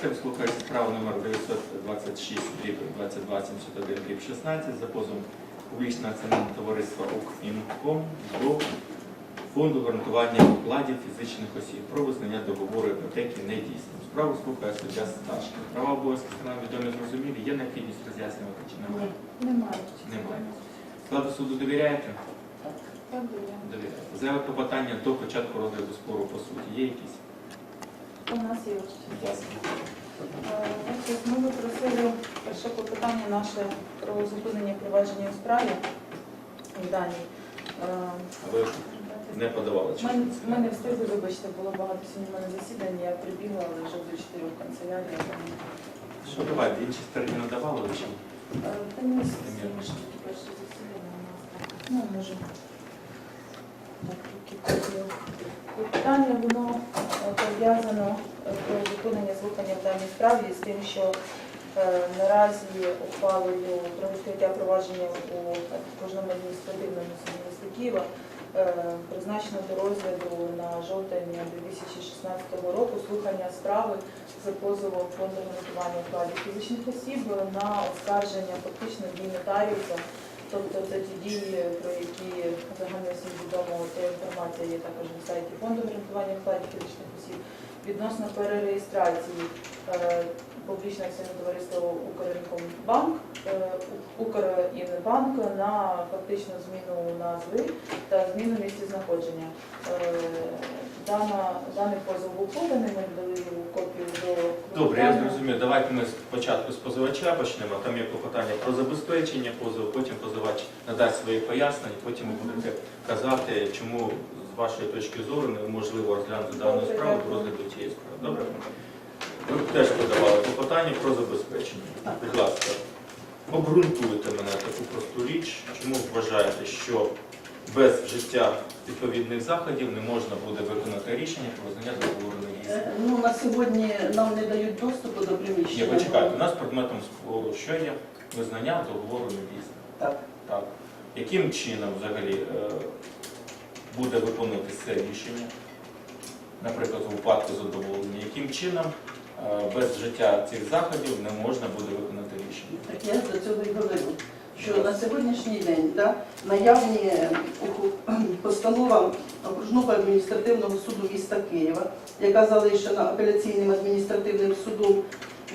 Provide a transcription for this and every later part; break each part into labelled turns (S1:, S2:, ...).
S1: Третім слухається справа номер 926 дріб 2271 дріб 16 за позовом публічного акціонерного товариства «Укрінком» до фонду гарантування вкладів фізичних осіб про визнання договору іпотеки недійсним. Справу слухає суддя Сташки. Права обов'язки сторон відомі зрозумілі. Є необхідність роз'яснювати чи немає?
S2: Немає.
S1: Немає. Складу суду довіряєте?
S2: Так.
S1: Довіряєте. Заява клопотання до початку розгляду спору по суті. Є якісь?
S2: У нас є ось. Е, Ми попросили перше клопотання наше про зупинення провадження у справі в даній. Е,
S1: ви не подавали чи?
S2: Ми, ми не встигли, вибачте, було багато сьогодні в мене засідань, я прибігла, але вже до чотирьох канцелярії. тому,
S1: Що давайте, інші сторони надавали чи?
S2: е, Та ні, сьогодні перше засідання у нас. Ну, може. Так. Питання воно е, пов'язано е, про зупинення слухання в даній справі з тим, що е, наразі ухвалою про відкриття провадження у кожному адміністративному суді Києва призначено до розгляду на жовтень 2016 року слухання справи за позовом фонду гарантування вкладів фізичних осіб на оскарження фактично дій нотаріуса. Тобто це ті дії, про які загально всім відомо, ця інформація є також на сайті фонду гарантування вкладів фізичних осіб відносно перереєстрації е, публічного акціонерного товариства Укрінкомбанк, е, Укрінбанк на фактичну зміну назви та зміну місця знаходження. Е, даний позов був поданий, ми дали
S1: Добре, я зрозумів. Давайте ми спочатку з позивача почнемо. Там є клопотання про забезпечення позову, потім позивач надасть свої пояснення, потім ви будете казати, чому з вашої точки зору неможливо розглянути дану справу до розгляду цієї справи. Добре? Ви теж подавали клопотання про забезпечення. Будь ласка, обґрунтуйте мене таку просту річ, чому вважаєте, що без вжиття відповідних заходів не можна буде виконати рішення про визнання договору.
S3: Е, Ну, на сьогодні нам не дають доступу до
S1: Ні,
S3: приміщення.
S1: почекайте, у нас предметом спору, що є визнання договору недійсним.
S3: Так.
S1: Так. Яким чином взагалі е, буде виконуватися це рішення, наприклад, у випадку задоволення, яким чином е, без вжиття цих заходів не можна буде виконати рішення?
S3: Так я до цього і говорю, що на сьогоднішній день да, наявні е, постанова окружного адміністративного суду міста Києва, яка залишена апеляційним адміністративним судом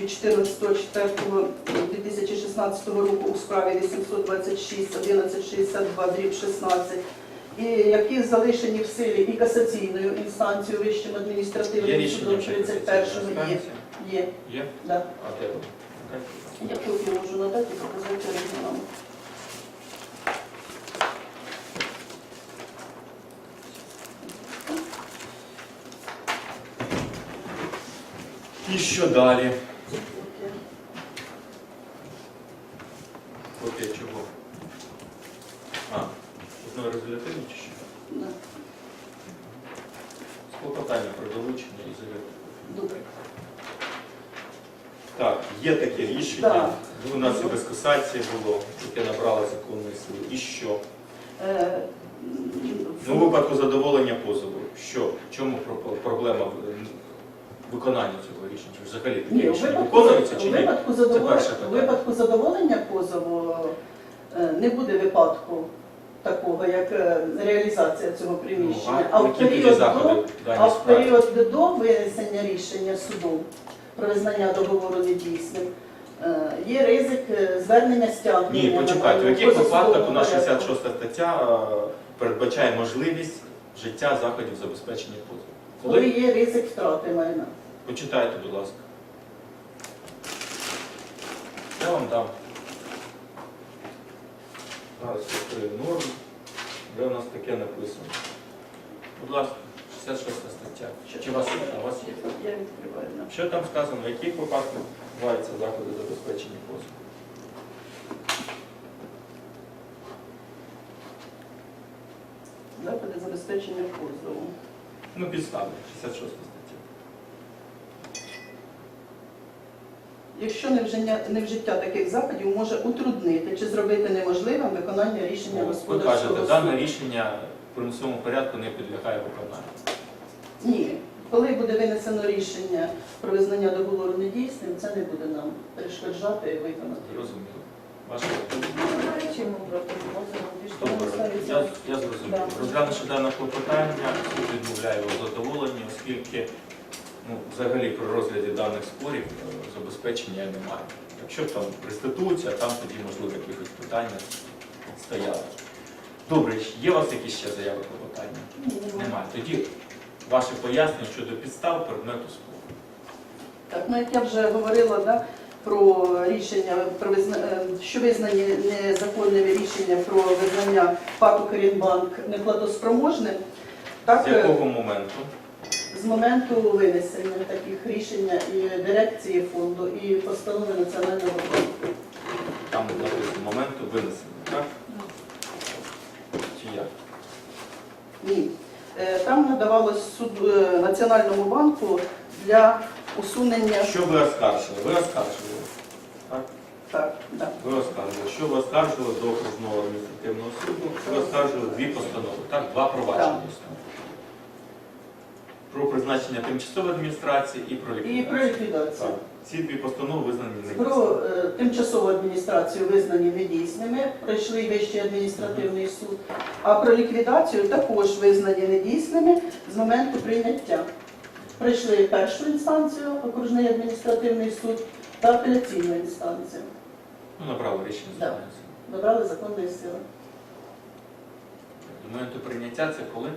S3: від 14.04.2016 року у справі 826 1162 дріб 16, і які залишені в силі і касаційною інстанцією Вищим адміністративним судом
S1: ще
S3: 31 є. Є,
S1: Є?
S3: да.
S1: А де?
S3: Я копію можу надати і показати оригінал.
S1: І що далі? Копія чого? А, одної резолютивні чи що?
S3: Да.
S1: Клопотання про долучення і завірку.
S3: Добре.
S1: Так, є таке рішення.
S3: Так.
S1: У нас і без касації було, яке набрало законної сили. І що?
S3: Е,
S1: Ну, у випадку задоволення позову. Що? В чому про- проблема в- виконання цього рішення? Чи взагалі таке
S3: Ні, у
S1: рішення
S3: випадку,
S1: виконується
S3: у
S1: чи ні?
S3: випадку,
S1: Це
S3: задоволення,
S1: перше
S3: у
S1: питання.
S3: випадку задоволення позову е, не буде випадку такого, як е, реалізація цього
S1: Ну,
S3: приміщення.
S1: а
S3: а в
S1: які тоді
S3: період до А в
S1: справі?
S3: період до винесення рішення суду про визнання договору недійсним е, є ризик е, звернення стягнення.
S1: Ні, почекайте, в яких випадках у нас 66 стаття е, передбачає можливість вжиття заходів забезпечення позову?
S3: Коли
S1: Коли?
S3: є ризик втрати майна.
S1: Почитайте, будь ласка. Я вам дам. Зараз відкрию норму, де у нас таке написано. Будь ласка, 66 стаття. Чи у вас є? У вас є?
S3: Я відкриваю.
S1: Що там сказано, в яких випадках відбуваються заходи забезпечення позову?
S3: Заходи забезпечення позову.
S1: Ну, підстави, 66 стаття.
S3: Якщо невжиття, невжиття таких заходів може утруднити чи зробити неможливим виконання рішення
S1: Ну, Ви
S3: господарського
S1: кажете,
S3: суду.
S1: дане рішення в примусовому порядку не підлягає виконанню.
S3: Ні. Коли буде винесено рішення про визнання договору недійсним, це не буде нам перешкоджати і виконати.
S1: Зрозуміло. Ваше
S2: Чому проти
S1: Добре, я, я зрозумів.
S2: Да.
S1: Розглянувши дане клопотання, суд відмовляє у задоволенні, оскільки ну, взагалі при розгляді даних спорів е, забезпечення немає. Якщо там реституція, там тоді можливо якихось питання стояли. Добре, є у вас якісь ще заяви клопотання? Немає. Тоді ваше пояснення щодо підстав предмету спору.
S3: Так, ну як я вже говорила, да, про рішення, про визна... е, що визнані незаконними рішення про визнання ПАТ «Укрінбанк» неплатоспроможним, так,
S1: З
S3: е,
S1: якого моменту?
S3: з моменту винесення таких рішення і дирекції фонду, і постанови Національного банку.
S1: Там написано моменту винесення, так? Чи як?
S3: Ні. Е, Там надавалось суд е, Національному банку для усунення.
S1: Що ви оскаржили? Ви оскаржили. Так?
S3: Так, да.
S1: Ви оскаржили. Що ви оскаржили до окружного адміністративного суду? Ви оскаржили дві постанови, так? Два провадження.
S3: Так.
S1: Призначення тимчасової адміністрації і про
S3: І
S1: ліквідацію.
S3: про ліквідацію.
S1: Так. Ці дві постанови визнані
S3: Про е, тимчасову адміністрацію визнані недійсними, пройшли Вищий адміністративний суд, а про ліквідацію також визнані недійсними з моменту прийняття. Пройшли першу інстанцію, окружний адміністративний суд та апеляційну інстанцію.
S1: Ну, направо рішення
S3: Да.
S1: зупиняється.
S3: Добрали законної сили.
S1: До моменту прийняття це коли?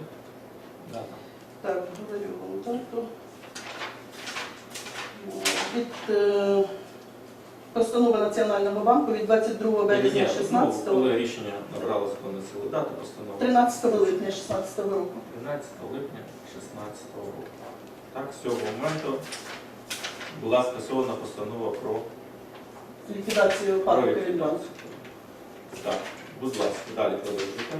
S1: Дата.
S3: Так, говорю вам дату. Від е, постанови Національного банку від 22 березня
S1: Ні, ні,
S3: 16
S1: ну, коли рішення набрало законну силу дати постанови?
S3: 13 липня 16 року.
S1: 13 липня 2016 року. Так, з цього моменту була скасована постанова про
S3: Ліквідацію парку
S1: про Так, будь ласка, далі продовжуйте.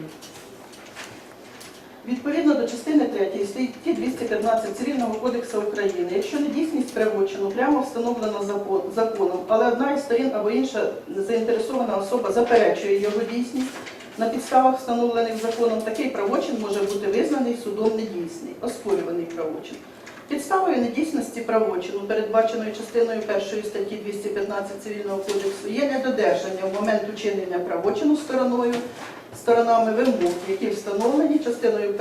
S3: Відповідно до частини 3 статті 215 Цивільного кодексу України, якщо недійсність правочину прямо встановлена закон- законом, але одна із сторін або інша заінтересована особа заперечує його дійсність на підставах, встановлених законом, такий правочин може бути визнаний судом недійсний, оспорюваний правочин. Підставою недійсності правочину, передбаченою частиною 1 статті 215 Цивільного кодексу, є недодержання в момент учинення правочину стороною сторонами вимог, які встановлені частиною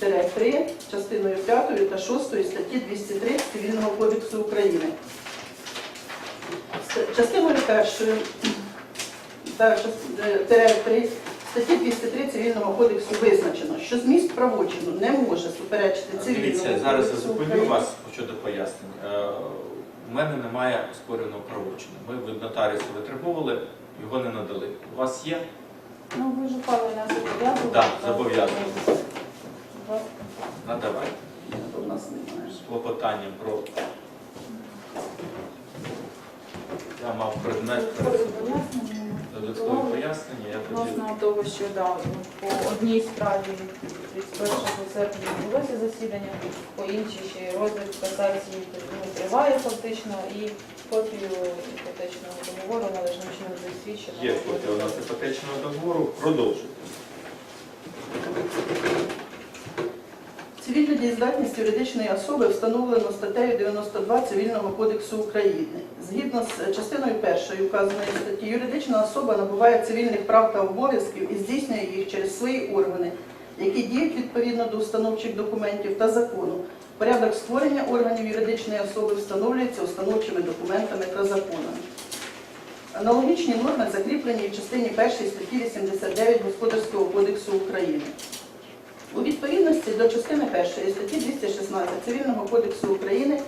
S3: 1 3, частиною 5 та 6 статті 203 Цивільного кодексу України. Частиною 1 та част- е, тире 3 статті 203 Цивільного кодексу визначено, що зміст правочину не може суперечити Цивільному
S1: Дивіться, зараз я зупиню вас щодо пояснень. Е, У мене немає оспореного правочину. Ми від нотаріуса витребували, його не надали. У вас є?
S2: Ну, ви ж упали на зобов'язку.
S1: Так, зобов'язані. Надавайте.
S3: У нас немає.
S1: З клопотанням про. Я мав предмет перед собою. Додаткове пояснення, я тоді.
S2: хотів... того, що да, по одній справі 31 серпня відбулося засідання, по іншій ще й розгляд касації ну, триває фактично і копію іпотечного договору належним чином засвідчено.
S1: Є копія у нас іпотечного договору. Продовжуйте.
S3: Дієздатність юридичної особи встановлено статтею 92 Цивільного кодексу України. Згідно з частиною першої указаної статті, юридична особа набуває цивільних прав та обов'язків і здійснює їх через свої органи, які діють відповідно до установчих документів та закону. Порядок створення органів юридичної особи встановлюється установчими документами та законами. Аналогічні норми закріплені в частині 1 статті 89 Господарського кодексу України. У відповідності до частини 1 статті 216 Цивільного кодексу України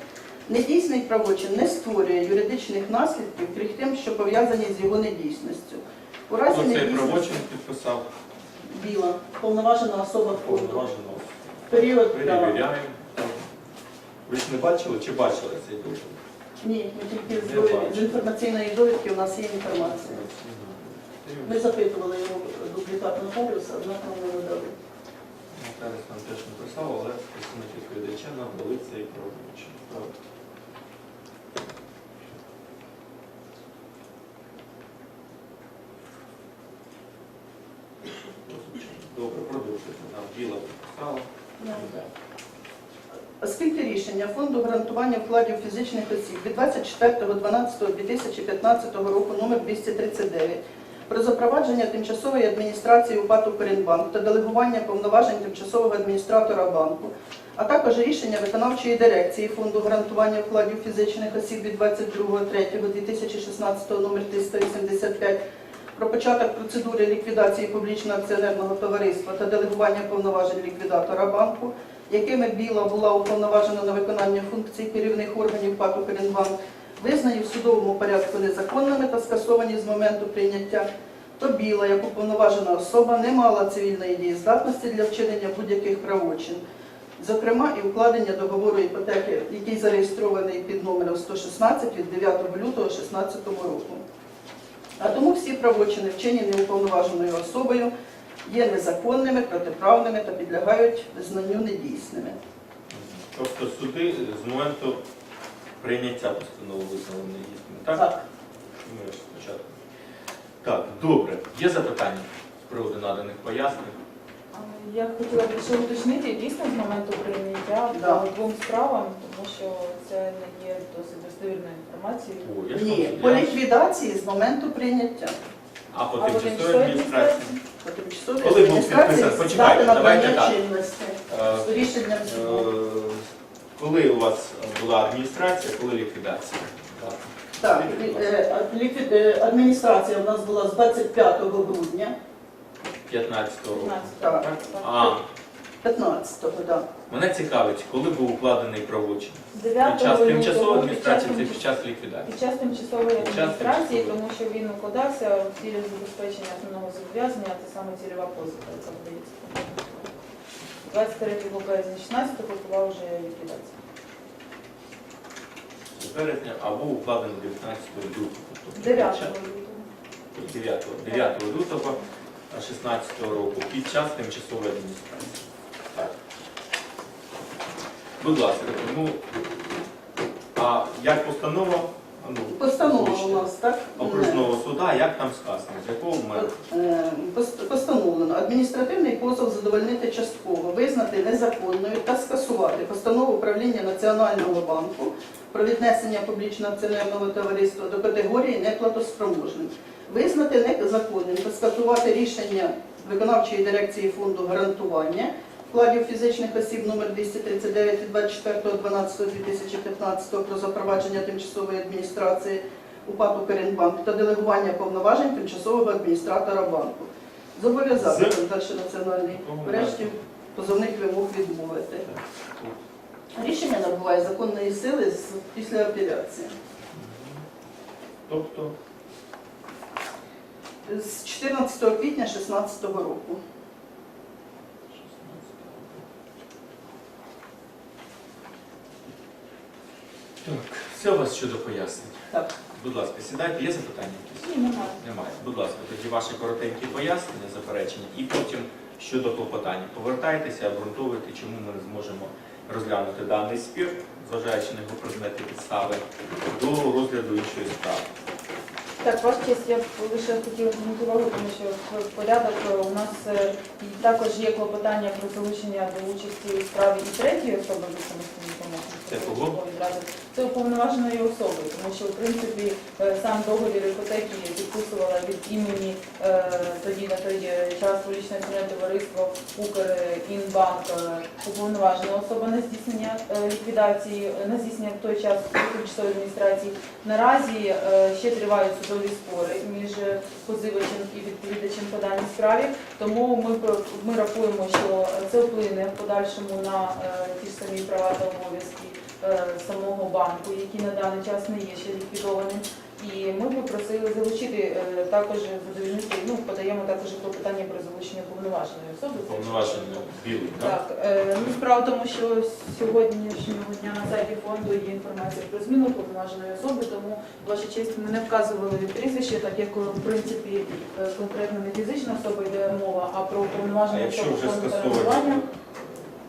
S3: недійсний правочин не створює юридичних наслідків, крім тим, що пов'язані з його недійсністю. У разі
S1: Хто цей
S3: недійсності
S1: правочин підписав?
S3: біла, повноважена особа фонду.
S1: Повноважено.
S3: Період права.
S1: Перевіряємо. Ви ж не бачили чи бачили цей договір?
S3: Ні, ми тільки з,
S1: Не
S3: довід-
S1: бачу.
S3: з інформаційної довідки у нас є інформація. Ми запитували його дублікат нотаріуса, однак нам не видали.
S1: Нотаріус нам теж написав, але представник відповідача нам дали цей правочин. Добре, продовжуйте. Нам біла підписала.
S3: Ну, Оскільки рішення Фонду гарантування вкладів фізичних осіб від 24.12.2015 року номер 239 про запровадження тимчасової адміністрації УПАТ «Укрінбанк» та делегування повноважень тимчасового адміністратора банку, а також рішення виконавчої дирекції Фонду гарантування вкладів фізичних осіб від 22.03.2016 номер 385 про початок процедури ліквідації публічного акціонерного товариства та делегування повноважень ліквідатора банку, якими Біла була уповноважена на виконання функцій керівних органів ПАТ «Укрінбанк», визнані в судовому порядку незаконними та скасовані з моменту прийняття, то Біла, як уповноважена особа, не мала цивільної дієздатності для вчинення будь-яких правочин, зокрема і укладення договору іпотеки, який зареєстрований під номером 116 від 9 лютого 2016 року. А тому всі правочини, вчинені неуповноваженою особою, є незаконними, протиправними та підлягають визнанню недійсними.
S1: Тобто суди з моменту прийняття постанови визнали недійсними, так?
S3: Так.
S1: Ми спочатку. Так, добре. Є запитання з приводу наданих пояснень?
S2: Я хотіла б ще уточнити дійсно з моменту прийняття
S3: Да.
S2: по двом справам, тому що це не є досить достовірною інформацією.
S1: О, я ж
S3: Ні, по ліквідації з моменту прийняття.
S1: А по
S2: А по
S1: тимчасовій
S2: тимчасовій
S1: адміністрації?
S3: По тимчасовій
S1: Коли був
S3: адміністрації
S1: підписаний? Почекайте,
S3: здати
S1: давайте
S3: набрання
S1: так.
S3: чинності
S1: Е,
S3: з рішенням суду.
S1: Е, Коли у вас була адміністрація, коли ліквідація? Так.
S3: Так, е, а- е, адміністрація в нас була з 25 грудня,
S1: 15 року.
S2: 15.
S3: Так.
S2: Так.
S1: А,
S3: 15-го, так.
S1: мене цікавить, коли був укладений правочин? Під
S2: 9
S1: час
S2: лютого,
S1: тимчасової
S2: під час
S1: адміністрації, це під час ліквідації.
S2: Під час тимчасової
S1: Під час
S2: адміністрації,
S1: тимчасової.
S2: тому що він укладався в цілі забезпечення основного зобов'язання, це саме цільова позика, яка вдається. 23 березня 16 го була вже ліквідація.
S1: Березня, а був 19 лютого. тобто
S2: 9 лютого.
S1: 9, 9 лютого 16 року під час тимчасової адміністрації. Так. Будь ласка, ну, а як постанова ну,
S3: Постанова у нас, так?
S1: окружного суда, як там сказано, з якого?
S3: Е, Постановлено адміністративний позов задовольнити частково, визнати незаконною та скасувати постанову управління Національного банку про віднесення публічного акціонерного товариства до категорії неплатоспроможних, визнати незаконним та скасувати рішення виконавчої дирекції фонду гарантування вкладів фізичних осіб номер 239 від 24.12.2015 про запровадження тимчасової адміністрації УПАТ «Укрінбанк» та делегування повноважень тимчасового адміністратора банку. Зобов'язати
S1: З-
S3: національний врешті позовних вимог відмовити. Рішення набуває законної сили після апеляції.
S1: Тобто,
S3: З 14 квітня 2016 року.
S1: Так, все у вас щодо пояснень.
S3: Так.
S1: Будь ласка, сідайте, є запитання якісь?
S2: Ні, немає.
S1: Немає. Будь ласка, тоді ваші коротенькі пояснення, заперечення, і потім щодо клопотання. Повертайтеся, обґрунтовуйте, чому ми не зможемо розглянути даний спір, зважаючи на його предмети підстави, до розгляду іншої справи.
S2: Так, ваш честь, я б лише хотіла звернути увагу, тому що в порядок е, у нас е, також є клопотання про залучення до участі у справі і третьої особи до самостійної допомоги.
S1: Це кого?
S2: Це уповноваженої особи, тому що в принципі е, сам договір іпотеки підписувала від імені тоді на той час акціонерне товариство Укрінбанк уповноважена особа на здійснення ліквідації, на здійснення в той час тимчасової адміністрації. Наразі ще тривають судові спори між позивачем і відповідачем по даній справі, тому ми, ми рахуємо, що це вплине в подальшому на е, ті ж самі права та обов'язки е, самого банку, які на даний час не є ще ліквідованим. І ми би просили залучити е, також задовільнити, ну подаємо також клопотання про залучення повноваженої особи.
S1: Повноваження білий, так?
S2: Так, е, ну справа в тому, що сьогоднішнього дня на сайті фонду є інформація про зміну повноваженої особи, тому ваша честь ми не вказували прізвище, так як в принципі е, конкретно не фізична особа йде мова, а про
S1: А
S2: повноважену
S1: якщо
S2: особу
S1: вже
S2: фонду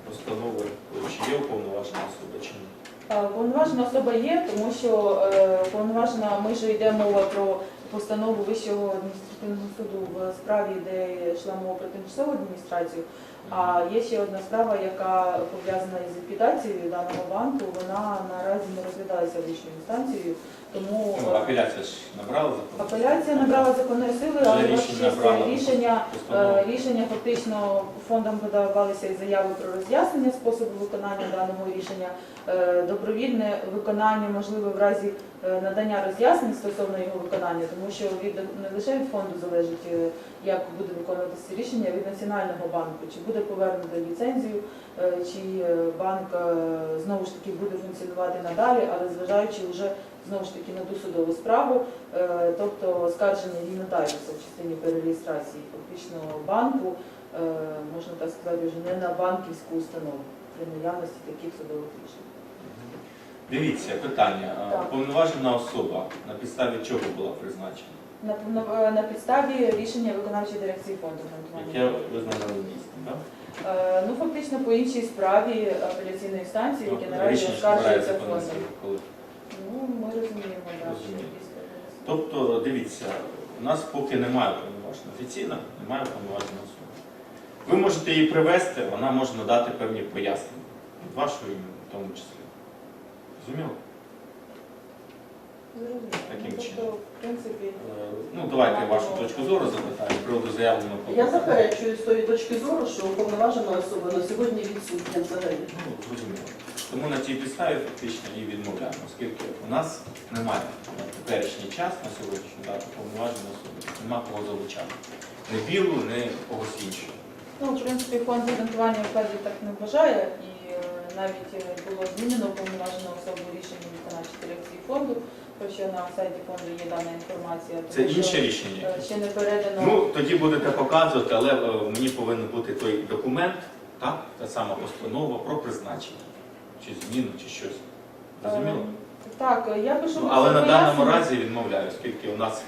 S1: постанови, то чи є уповноважена особа чи ні?
S2: Повноважена особа є, тому що е, повноважена, ми ж йде мова про постанову Вищого адміністративного суду в справі, де йшла мова про тимчасову адміністрацію. А є ще одна справа, яка пов'язана із ліквідацією даного банку. Вона наразі не розглядається вищою інстанцією, тому
S1: Ну,
S2: е,
S1: апеляція ж набрала закон.
S2: апеляція набрала законної сили, але
S1: Вже рішення
S2: честь, рішення
S1: Постанова.
S2: Е, Рішення фактично фондом видавалися і заяви про роз'яснення способу виконання даного рішення. Е, Добровільне виконання можливе в разі е, надання роз'яснень стосовно його виконання, тому що від не лише від фонду залежить, е, як буде виконуватися рішення, від національного банку, чи буде повернуто ліцензію, е, чи е, банк е, знову ж таки буде функціонувати надалі, але зважаючи вже знову ж таки на ту судову справу, Е, тобто оскарження її нотаріуса в частині перереєстрації фактично банку, е, можна так сказати, вже не на банківську установу при наявності таких судових рішень.
S1: Дивіться, питання. А,
S2: Так.
S1: Уповноважена особа на підставі чого була призначена?
S2: На, на, на підставі рішення виконавчої дирекції фонду.
S1: Яке визнано дійсним, так?
S2: Е, ну фактично по іншій справі апеляційної станції, яке
S1: Ну,
S2: наразі оскаржується фондом. Ми розуміємо, після
S1: Тобто, дивіться, у нас поки немає повноваження офіційно, немає повноваженої особи. Ви можете її привести, вона може надати певні пояснення. Від вашого імені в тому числі. Розуміло? Таким
S2: Ну,
S1: чином.
S2: тобто,
S1: Е, Ну, давайте вашу точку зору запитання з приводу заявленого
S3: Я заперечую з тої точки зору, що уповноважена особа на сьогодні відсутня взагалі.
S1: Ну, зрозуміло. Тому на цій підставі фактично її відмовляємо, оскільки у нас немає на теперішній час, на сьогоднішню дату повноваженої особи. Нема кого залучати. Не білу, не когось іншого.
S2: Ну, в принципі, фонд гарантування вкладів так не вважає, і е, навіть е, було змінено повноважену особу рішення виконавчої дирекції фонду, що на сайті фонду є дана інформація.
S1: Це
S2: тому що,
S1: інше рішення.
S2: е, Ще не передано.
S1: Ну, тоді будете показувати, але е, мені повинен бути той документ, так, та сама постанова про призначення, чи зміну, чи щось. Розуміло?
S2: Е, Так, я пишу
S1: Ну, але на даному разі відмовляю, оскільки у нас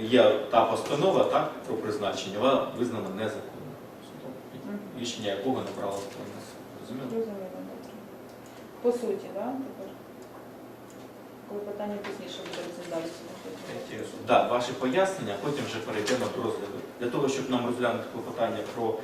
S1: є та постанова так, про призначення, вона визнана незаконною судом, рішення якого набрало законну силу. Розуміло?
S2: По суті, так? Коли питання пізніше буде розглядатися.
S1: Так, ваші пояснення, потім вже перейдемо до розгляду. Для того, щоб нам розглянути клопотання про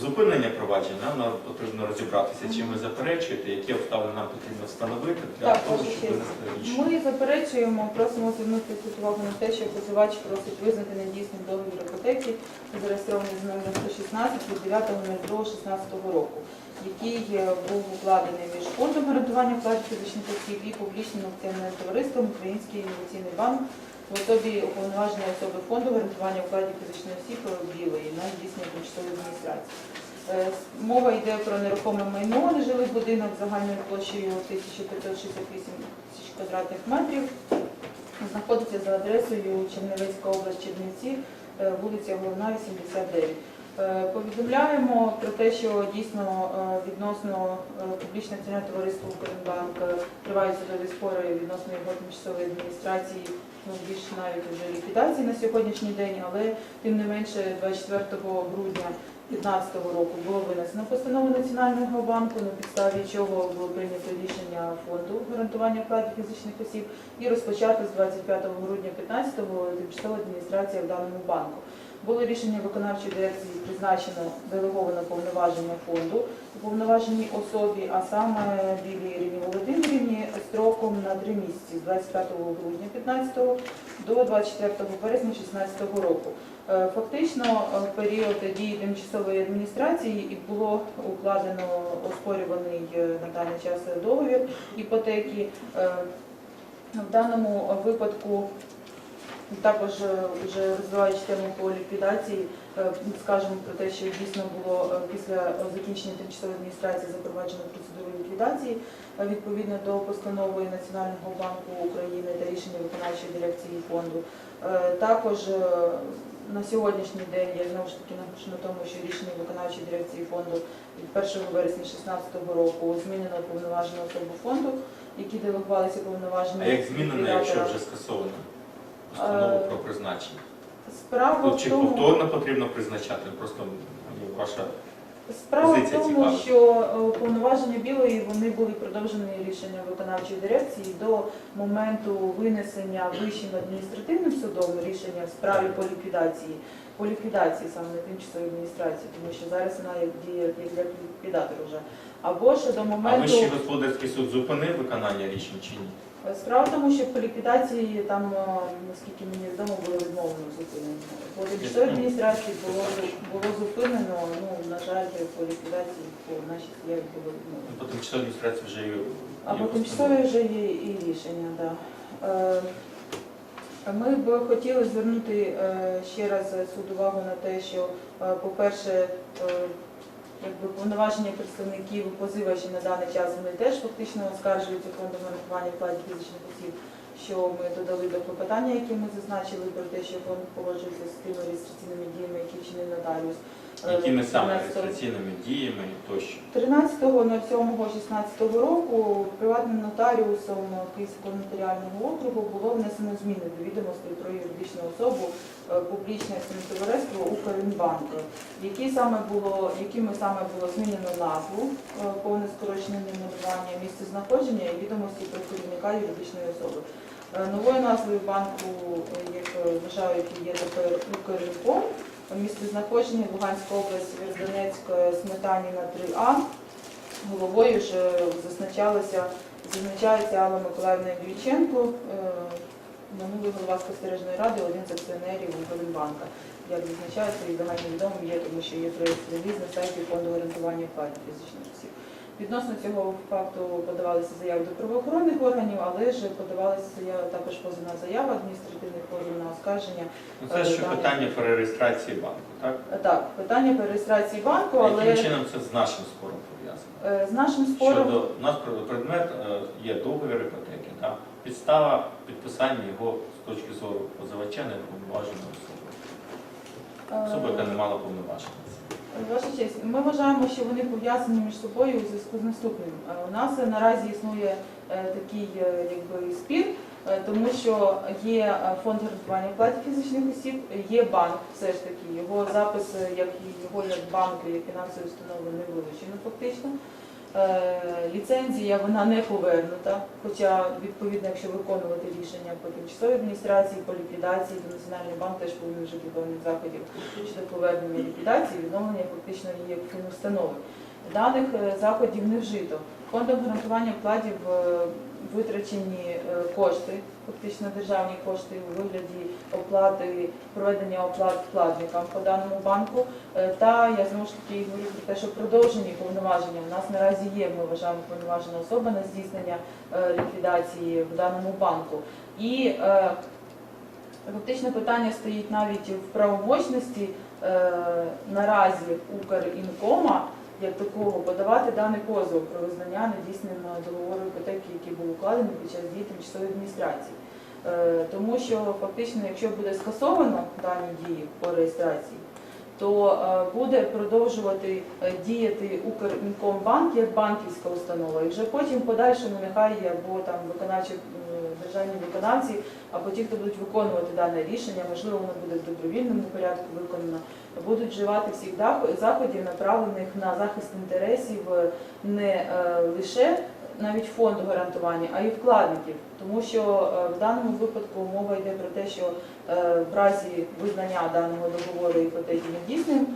S1: зупинення провадження, нам потрібно розібратися, чим ви заперечуєте, які обставини нам потрібно встановити для
S2: Так,
S1: того, щоб
S2: честь.
S1: винести рішення.
S2: Ми заперечуємо, просимо звернути тут увагу на те, що позивач просить визнати недійсним договір іпотеки, зареєстрований з номером 116 від 9.02.16 року, який е, був укладений між фондом гарантування вкладів фізичних осіб і публічним акціонерним товариством Український інноваційний банк в особі уповноваженої особи фонду гарантування вкладів фізичних осіб білої на здійснення тимчасової адміністрації. Е, Мова йде про нерухоме майно, нежилий будинок загальною площею 1568 тисяч квадратних метрів. Знаходиться за адресою Чернівецька область Чернівці, е, вулиця Головна, 89. Е, Повідомляємо про те, що дійсно е, відносно е, публічне акціонерне товариство «Укрбанк» тривають судові спори відносно його тимчасової адміністрації, ну більш навіть вже ліквідації на сьогоднішній день, але тим не менше 24 грудня 2015 року було винесено постанову Національного банку, на підставі чого було прийнято рішення фонду гарантування вкладів фізичних осіб і розпочато з 25 грудня 2015 тимчасова адміністрація в даному банку. Було рішення виконавчої дирекції призначено делеговане повноваження фонду уповноваженій особі, а саме Білій Ірині Володимирівні строком на три місяці з 25 грудня 2015 до 24 березня 2016 року. Е, Фактично, е, в період дії тимчасової адміністрації і було укладено оспорюваний е, на даний час договір іпотеки. Е, В даному випадку також е, вже розвиваючи тему по ліквідації, е, скажемо про те, що дійсно було е, після закінчення тимчасової адміністрації запроваджено процедуру ліквідації відповідно до постанови Національного банку України та рішення виконавчої дирекції фонду. Також на сьогоднішній день я знову ж таки наголошу на тому, що рішення виконавчої дирекції фонду від 1 вересня 2016 року змінено повноважену особу фонду, які делегувалися повноваження.
S1: А як змінено, якщо вже скасовано постанову
S2: Е,
S1: про призначення?
S2: Справа
S1: Ну,
S2: в
S1: чи
S2: тому,
S1: повторно потрібно призначати? Просто ваша
S2: Справа в
S1: Позиція
S2: тому,
S1: цікава.
S2: що е, повноваження білої вони були продовжені рішенням виконавчої дирекції до моменту винесення вищим адміністративним судом рішення в справі по ліквідації, по ліквідації саме на тимчасовій адміністрації, тому що зараз вона як діє як для ліквідатора вже. Або ще до моменту...
S1: А Вищий господарський суд зупинив виконання рішень чи ні?
S2: справа в тому, що по ліквідації там, е, наскільки мені відомо, було відмовлено зупинено. По тимчасовій адміністрації було було зупинено. Ну на жаль, по ліквідації по нашій заяві було відмовлено.
S1: Ну, По тимчасовій адміністрації вже є.
S2: А по
S1: постанова.
S2: тимчасові вже є і рішення, так. Да. Ми б хотіли звернути е, ще раз суд увагу на те, що, е, по-перше, е, повноваження представників позивачі на даний час вони теж фактично оскаржуються фондом гарантування вкладів фізичних осіб, що ми додали до клопотання, які ми зазначили про те, що фонд погоджується з тими реєстраційними діями, які вчинив нотаріус.
S1: Якими саме
S2: 13
S1: реєстраційними діями тощо?
S2: 13.07.16 року приватним нотаріусом Київського нотаріального округу було внесено зміни до відомостей про юридичну особу е, публічне акціонерне товариство Укрінбанк, які саме було, якими саме було змінено назву, е, повне скорочене найменування, місце знаходження і відомості про керівника юридичної особи. Е, Новою назвою банку, е, як е, вважають, є тепер Укрінком. Місце знаходження Луганська область, Вірдонецьк, Сметаніна 3А. Головою ж е, зазначається Алла Миколаївна Дівченко, е, минулий голова спостережної ради, один з акціонерів Укрбанка. Як зазначається, і загально відомо є, тому що є проєкт на сайті фонду орієнтування вкладів фізичних осіб. Відносно цього факту подавалися заяви до правоохоронних органів, але ж подавалася заява, також позовна заява, адміністративний позов на оскарження.
S1: Ну, це ж питання перереєстрації банку, так?
S2: Е, Так, питання перереєстрації банку, але
S1: Яким чином це з нашим спором пов'язано?
S2: е, з нашим спором
S1: Щодо у нас предмет е, є договір іпотеки, так? підстава підписання його з точки зору позивача неповноваженої особи. Особа, яка не мала повноважень.
S2: Ваша честь, ми вважаємо, що вони пов'язані між собою у зв'язку з наступним. Е, У нас наразі існує е, такий е, якби спір, тому що є фонд гарантування вкладів фізичних осіб, є банк, все ж таки його запис, як його як банк, як фінансової установи не вилучено фактично. Е, Ліцензія вона не повернута, хоча відповідно, якщо виконувати рішення по тимчасовій адміністрації, по ліквідації, то Національний банк теж повинен вжити певних заходів щодо повернення ліквідації, відновлення фактично її установи. Даних е, заходів не вжито. Фондом гарантування вкладів е, витрачені е, кошти, фактично державні кошти у вигляді оплати, проведення оплат вкладникам по даному банку. Е, Та я знову ж таки говорю про те, що продовжені повноваження у нас наразі є. Ми вважаємо повноважена особа на здійснення ліквідації в даному банку. І фактично питання стоїть навіть в правомочності наразі Укрінкома як такого подавати даний позов про визнання недійсним договору іпотеки, який був укладений під час дії тимчасової адміністрації. Е, Тому що фактично, якщо буде скасовано дані дії по реєстрації, то е, буде продовжувати е, діяти Укрінкомбанк як банківська установа, і вже потім подальшому нехай або там виконавчі державні виконавці, або ті, хто будуть виконувати дане рішення, можливо, воно буде в добровільному порядку виконано, будуть вживати всіх заходів, направлених на захист інтересів не е, лише навіть фонду гарантування, а й вкладників, тому що е, в даному випадку мова йде про те, що е, в разі визнання даного договору іпотеки недійсним.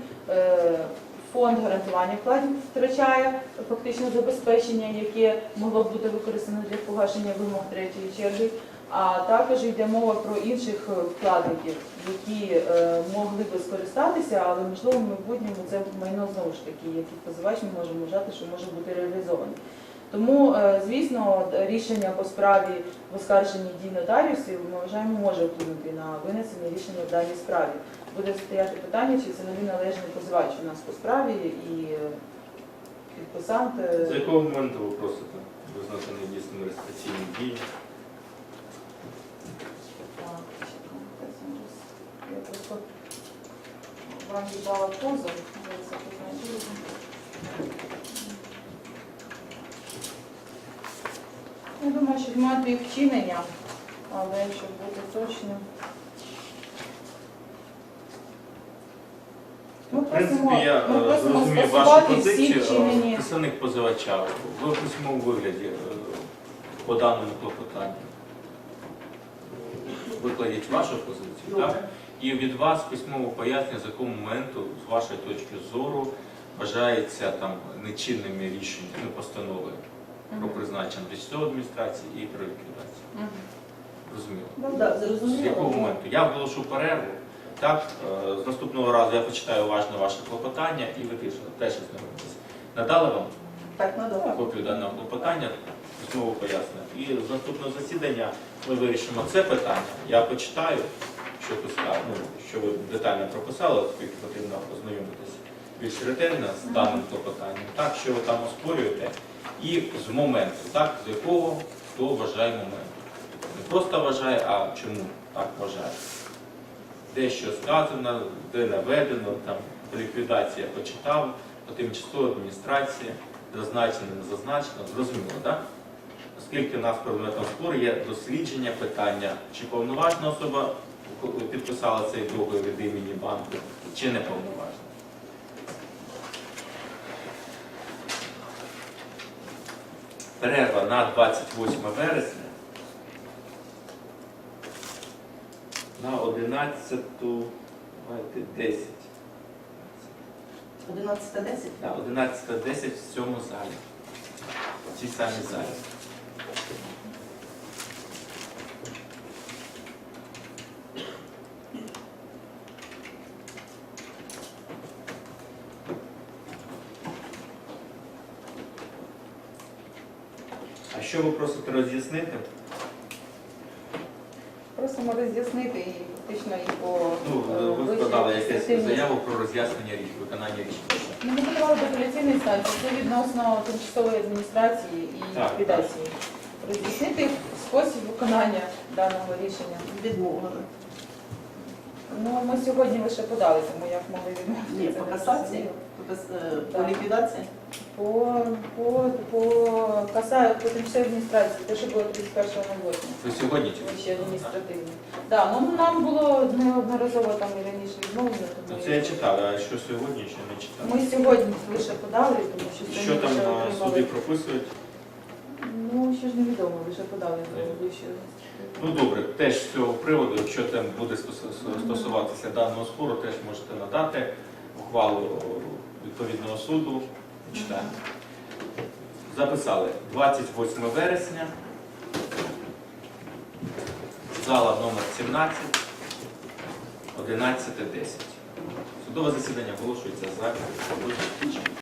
S2: Фонд гарантування вкладів втрачає фактично забезпечення, яке могло б бути використано для погашення вимог третьої черги. А також йде мова про інших е, вкладників, які е, могли би скористатися, але можливо в майбутньому це майно знову ж таки, як позивач, ми можемо вважати, що може бути реалізоване. Тому, е, звісно, рішення по справі в оскарженні дій нотаріусів ми вважаємо може вплинути на винесення рішення в даній справі. Буде стояти питання, чи це новий належний позивач у нас по справі і підписант.
S1: З якого моменту ви просите визнати недійсними реєстраційні дії?
S2: Я просто вам віддала позов, зараз я думаю, що мати їх вчинення, але щоб бути точним. Ми
S1: В принципі,
S2: просимо,
S1: я
S2: ми
S1: е,
S2: просимо
S1: зрозумів вашу
S2: скасувати всі
S1: позицію.
S2: вчинені.
S1: Е, Представник позивача, ви в письмовому вигляді е, по даному клопотанню викладіть вашу позицію, так? І від вас письмово пояснення, з якого моменту, з вашої точки зору, вважається там нечинними рішення, ну, постанови про призначення військової адміністрації і про ліквідацію.
S2: Мгм.
S1: Розуміло.
S3: Да,
S1: З якого моменту? Я оголошу перерву. Так, е, з наступного разу я почитаю уважно ваше клопотання і ви теж ознайомитесь. Надали вам
S3: Так, надо.
S1: копію даного клопотання, письмово пояснення. І з наступного засідання ми вирішимо це питання. Я почитаю, що ну, що ви детально прописали, оскільки потрібно ознайомитися більш ретельно з даним клопотанням, так, що ви там оспорюєте, і з моменту, так, з якого хто вважає момент. Не просто вважає, а чому так вважає. Де що сказано, де наведено, там ліквідація почитав, по тимчасовій адміністрації, зазначено, не зазначено, зрозуміло, так? Оскільки у нас предметом спору є дослідження питання, чи повноважна особа підписала цей договір від імені банку, чи не повноважна. Перерва на 28 вересня на 11, давайте 10.
S3: 11.10.
S1: Да, 11.10 в цьому залі. В цій самій залі. А що ви просите роз'яснити?
S2: Просимо роз'яснити і фактично і по
S1: Ну,
S2: е,
S1: ви складали
S2: адміністративній-
S1: заяву про роз'яснення річ, виконання рішення.
S2: Ну, Ми подавали до апеляційної інстанції, це відносно тимчасової адміністрації і
S1: Так,
S2: ліквідації. Роз'яснити спосіб виконання даного рішення.
S3: Відмовили.
S2: Ну, ми сьогодні лише подали, тому як могли відмовити.
S3: Ні, по касації, е, по
S2: Так.
S3: ліквідації.
S2: По, по, по касаю, по тимчасовій адміністрації, те, що було 31 на 8.
S1: Ви сьогодні чи?
S2: Вищі адміністративні. Так, ну нам було неодноразово там і раніше відмовлено,
S1: Ну,
S2: тому
S1: це я читав, а що сьогодні ще не читав.
S2: ми сьогодні лише подали, тому що
S1: Що там
S2: лише отримали.
S1: суди прописують?
S2: Ну, що ж невідомо, лише подали до вищої
S1: Ну добре, теж з цього приводу, якщо там буде стос- стосуватися даного спору, теж можете надати ухвалу відповідного суду. Читаємо. Записали 28 вересня, зала номер 17, 11.10. Судове засідання оголошується за.